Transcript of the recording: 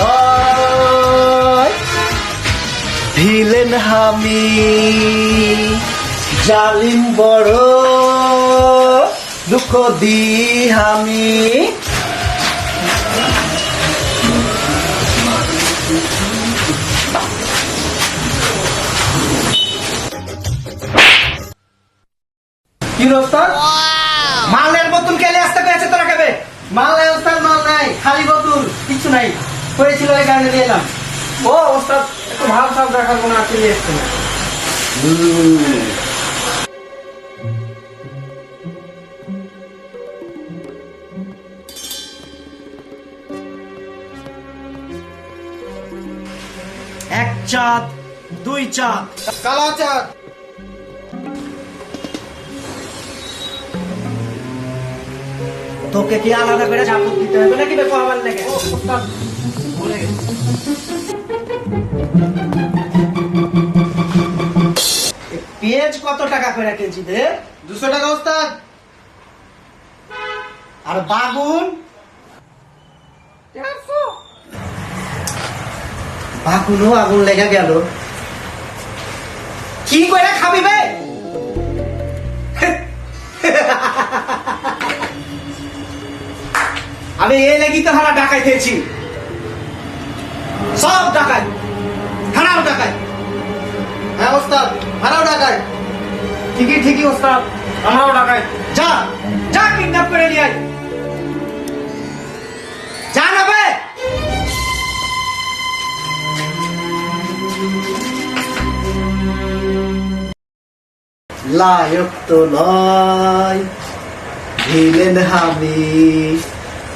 লয়। ভিলেন হামি জালিম বড় দুঃখ দি হামি। কি ওস্তাদ মালের বোতল হয়েছিল ওই কারণে দিয়ে এলাম। ও ওস্তাদ একটু ভাব সাব দেখার কোনো আছে এসছে। না এক চাঁদ দুই চাঁদ। কালা চাঁদ তোকে কি আলাদা করে ঝাপট দিতে হবে নাকি বেপো আমার লেগে? ও ওস্তাদ পেঁয়াজ কত টাকা করে দুশো টাকা, ওস্তাদ। আর বাগুন? বাগুনও আগুন লেগে গেল। কি করে খাবি বে? আমি এই লাগি তো হারা ডাকাইতেছি ভাড়াও ঠিকই ঠিকই, ওস্তাদ। আমরাও টাকায় যা যা কিডন্যাপ করে নিয়ে যা না বে। লায়ক তো নয়, ভিলেন হামি।